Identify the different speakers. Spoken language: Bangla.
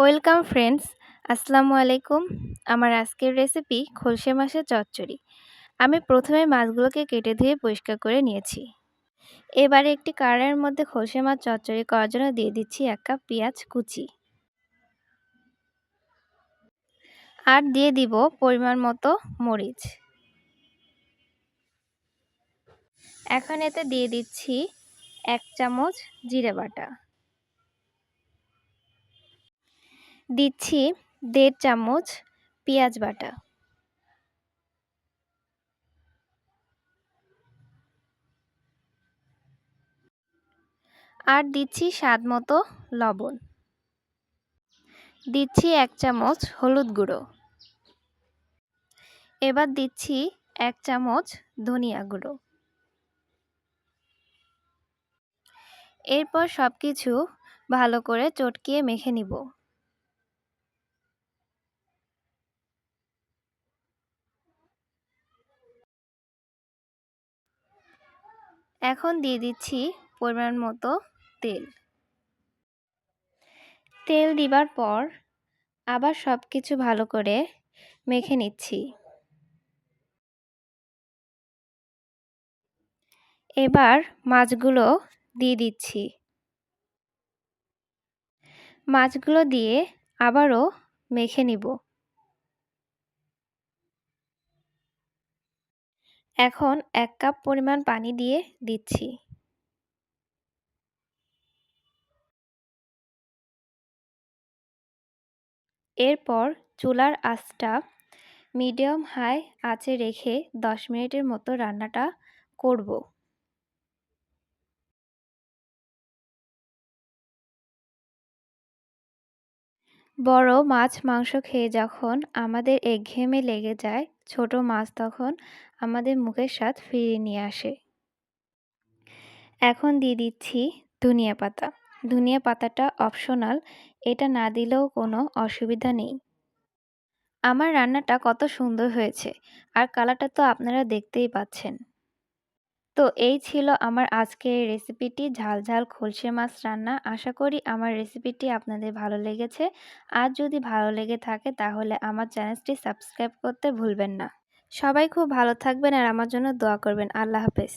Speaker 1: ওয়েলকাম ফ্রেন্ডস, আসসালামু আলাইকুম। আমার আজকের রেসিপি খলসে মাছের চচ্চড়ি। আমি প্রথমে মাছগুলোকে কেটে ধুয়ে পরিষ্কার করে নিয়েছি। এবারে একটি কাড়াইয়ের মধ্যে খলসে মাছ চচ্চড়ি করার জন্য দিয়ে দিচ্ছি এক কাপ পেঁয়াজ কুচি। আর দিয়ে দিব পরিমাণ মতো মরিচ। এখন এতে দিয়ে দিচ্ছি এক চামচ জিরে বাটা। দিচ্ছি দেড় চামচ পেঁয়াজ বাটা। আর দিচ্ছি স্বাদ মতো লবণ। দিচ্ছি এক চামচ হলুদ গুঁড়ো। এবার দিচ্ছি এক চামচ ধনিয়া গুঁড়ো। এরপর সব কিছু ভালো করে চটকিয়ে মেখে নিব। এখন দিয়ে দিচ্ছি পরিমাণ মতো তেল। তেল দিবার পর আবার সব কিছু ভালো করে মেখে নিচ্ছি। এবার মাছগুলো দিয়ে দিচ্ছি। মাছগুলো দিয়ে আবারও মেখে নিব। এখন এক কাপ পরিমাণ পানি দিয়ে দিচ্ছি। এরপর চুলার আঁচটা মিডিয়াম হাই আঁচে রেখে দশ মিনিটের মতো রান্নাটা করব। বড় মাছ মাংস খেয়ে যখন আমাদের একঘেয়েমে লেগে যায় ছোট মাছ তখন আমাদের মুখের স্বাদ ফিরিয়ে নিয়ে আসে। এখন দিয়ে দিচ্ছি ধনিয়া পাতা। ধনিয়া পাতাটা অপশনাল এটা না দিলেও কোনো অসুবিধা নেই। আমার রান্নাটা কত সুন্দর হয়েছে, আর কালারটা তো আপনারা দেখতেই পাচ্ছেন। তো এই ছিল আমার আজকের রেসিপিটি ঝাল ঝাল খলসে মাছ রান্না। আশা করি আমার রেসিপিটি আপনাদের ভালো লেগেছে। আর যদি ভালো লেগে থাকে তাহলে আমার চ্যানেলটি সাবস্ক্রাইব করতে ভুলবেন না। সবাই খুব ভালো থাকবেন আর আমার জন্য দোয়া করবেন। আল্লাহ হাফেজ।